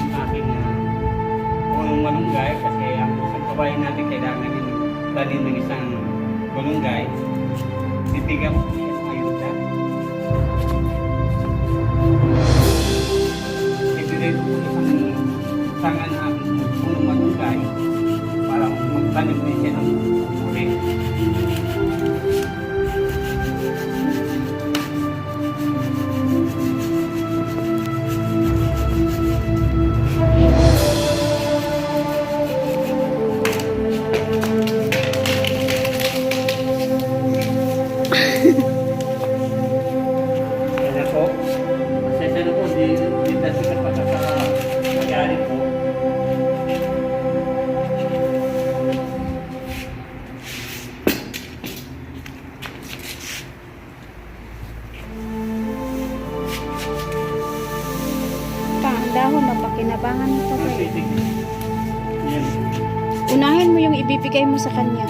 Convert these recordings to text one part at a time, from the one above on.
namibigay po ako ng aking uh, punong malunggay kasi ang isang kabayan natin kailangan yung tanim ng isang malunggay. Bibigyan ko niya sa ayuda. Ko po isang sangan ng punong malunggay para magtanim dahon, mapakinabangan mo pa ba? Unahin mo yung ibibigay mo sa kanya.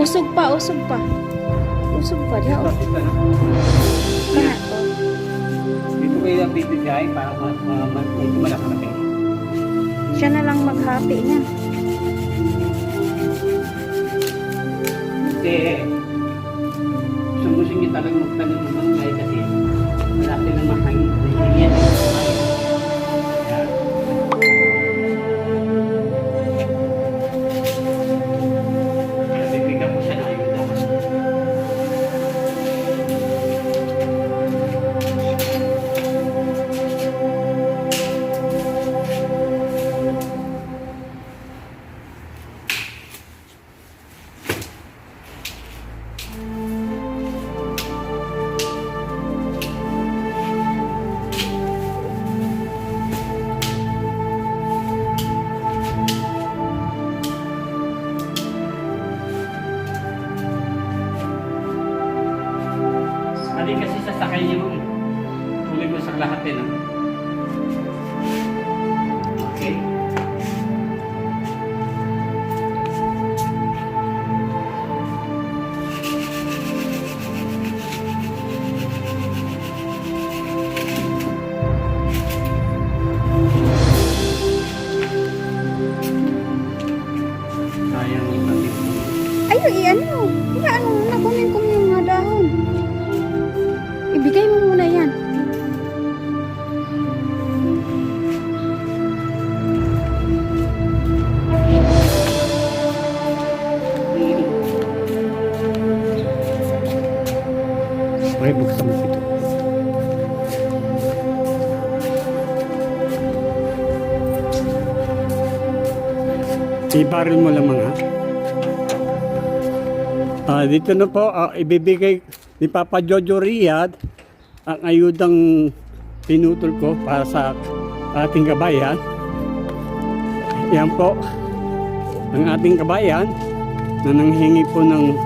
Usog pa, usog pa. Usog pa, diha. ito, ito na. Kana to. Dito ko yung bibigay para mas ma, ma, medyo malaki. Siya na lang maghapi niya. Kasi sumusin niyo talagang magtanim Ibaril mo lamang ha. Ah, dito na po, ah, ibibigay ni Papa Jojo Riyad ang ayudang pinutol ko para sa ating kabayan. Yan po, ang ating kabayan na nanghingi po ng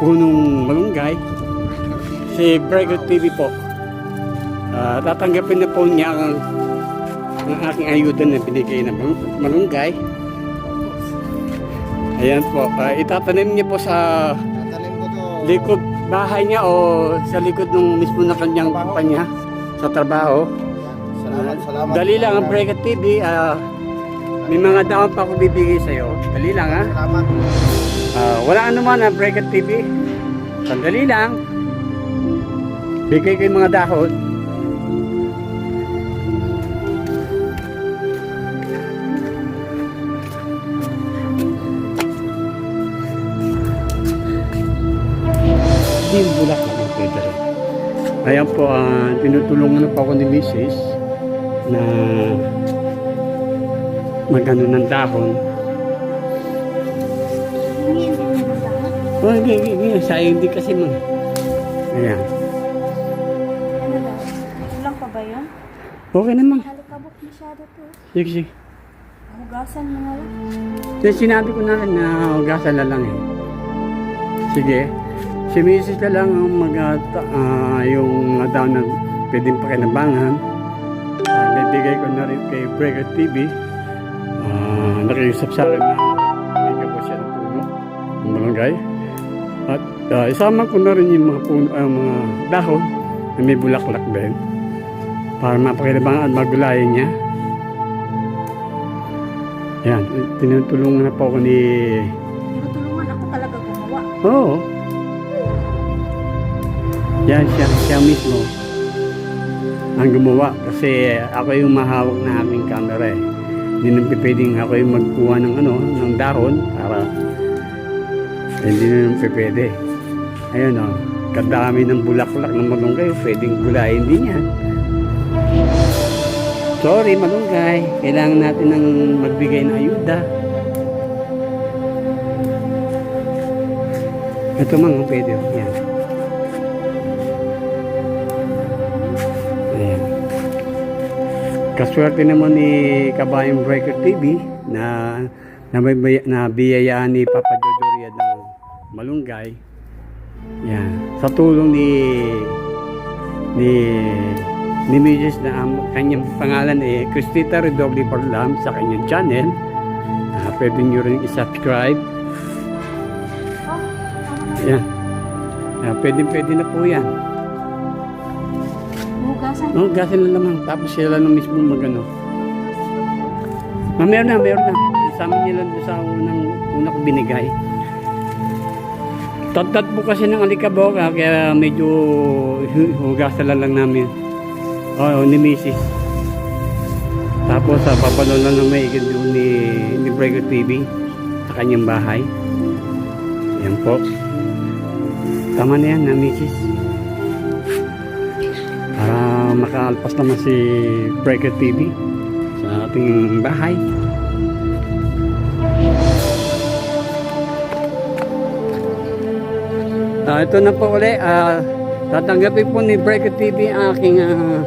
punong malunggay si Brego TV po. Ah, tatanggapin na po niya ang, ang aking ayuda na binigay mal- malunggay. Ayan po, Ah, itatanim niya po sa Tatanim ko to. likod bahay niya o sa likod ng mismo na kanyang kumpanya sa trabaho. Salamat, salamat. Dali lang ang Brega TV. ah, may mga daon pa ako bibigay sa'yo. Dali lang ha. Salamat. Ah, wala anuman ang Brega TV. Sandali lang. Bigay ko yung mga dahon. Ayan po, ah, tinutulungan na po ako ni Mrs. na magano ng dahon. Mo. Oh, hindi, hindi, hindi. Sayang din kasi man. Ayan. Ano daw? Kulang pa ba yun? Okay naman. Halikabok masyado to. Sige, sige. Hugasan mo na lang. Sinabi ko na rin na hugasan na lang eh. Sige. Si Mrs. na lang ang mag ah, ah, yung mga daw na pwedeng pakinabangan. Uh, nabigay ko na rin kay Breaker TV. Ah, nakiusap sa akin na bigyan ko siya ng puno ng malunggay. At ah, isama ko na rin yung mga puno, ah, mga dahon na may bulaklak din para mapakinabangan at magulayan niya. Yan, tinutulungan na po ako ni... Tinutulungan ako talaga gumawa. Oo. Yan, siya, siya mismo ang gumawa kasi ako yung mahawak na aming camera eh. Hindi naman pwedeng ako yung magkuha ng ano, ng dahon para hindi na naman pwede. Ayun o, kadami ng bulaklak ng malunggay, pwedeng gulayin din yan. Sorry, malunggay. Kailangan natin ng magbigay ng ayuda. Ito mga pwede. oh. Yan. Kaswerte naman ni Kabayang Breaker TV na na, may, na biyayaan ni Papa Jojo Riyad ng malunggay. Yan. Sa tulong ni ni ni Mrs. na ang kanyang pangalan eh Cristita Redoble Parlam sa kanyang channel. Ah, pwede nyo rin i-subscribe. Yan. Ah, pwede pwede na po yan. Oh, gasin na naman. Tapos sila na mismo magano. Ah, meron na, meron na. Niya lang doon sa unang, una ko binigay. Tatat po kasi ng alikabok, ah, kaya medyo hu- hugasan lang, lang namin. Oo, ni Mrs. Tapos sa papanood lang ng may doon ni, ni Breaker TV sa kanyang bahay. Yan po. Tama na yan na Mrs. Para makaalpas naman si Breaker TV sa ating bahay. Ah, ito na po uli. Ah, tatanggapin po ni Breaker TV ang aking ah,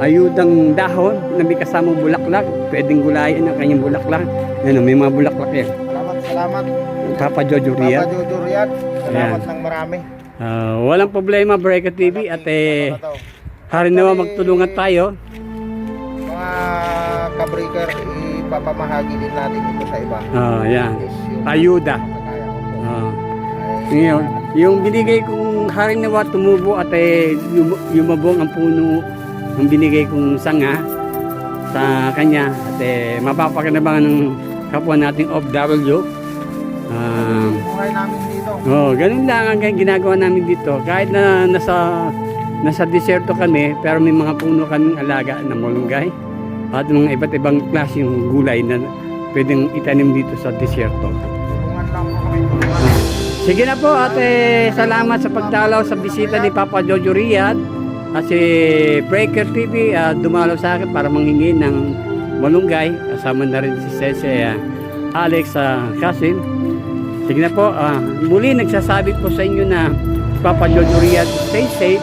ayudang dahon na may kasamang bulaklak. Pwedeng gulayan ang kanyang bulaklak. Ano, may mga bulaklak yan. Salamat, salamat. Papa Jojo Papa Ria. Jojo Riyad. Salamat Ayan. ng marami. Ah, walang problema Breaker TV at eh? Hari naman magtulungan tayo. Mga kabreaker, ipapamahagi din natin ito sa iba. Ah, yan. Yung Ayuda. Ah. Ay, Ngayon, yung binigay kong haring nawa tumubo at eh, yum- yumabong ang puno ng binigay kong sanga sa kanya at eh, mapapakinabangan ng kapwa nating OFW. Ah, buhay namin dito. oh, ganun lang ang ginagawa namin dito. Kahit na nasa nasa disyerto kami, pero may mga puno kaming alaga na malunggay. At mga iba't ibang klaseng gulay na pwedeng itanim dito sa disyerto. Sige na po ate, salamat sa pagdalaw sa bisita ni Papa Jojo Riyad. At si Breaker TV ah, dumalaw sa akin para manghingi ng malunggay. Kasama na rin si Sese ah, Alex sa Kasim sige na po ah, muli nagsasabi po sa inyo na Papa Jojo Riyad stay safe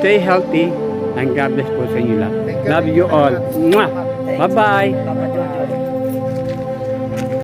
stay healthy and God bless po sa inyo lahat love you all. Mwah! Salamat.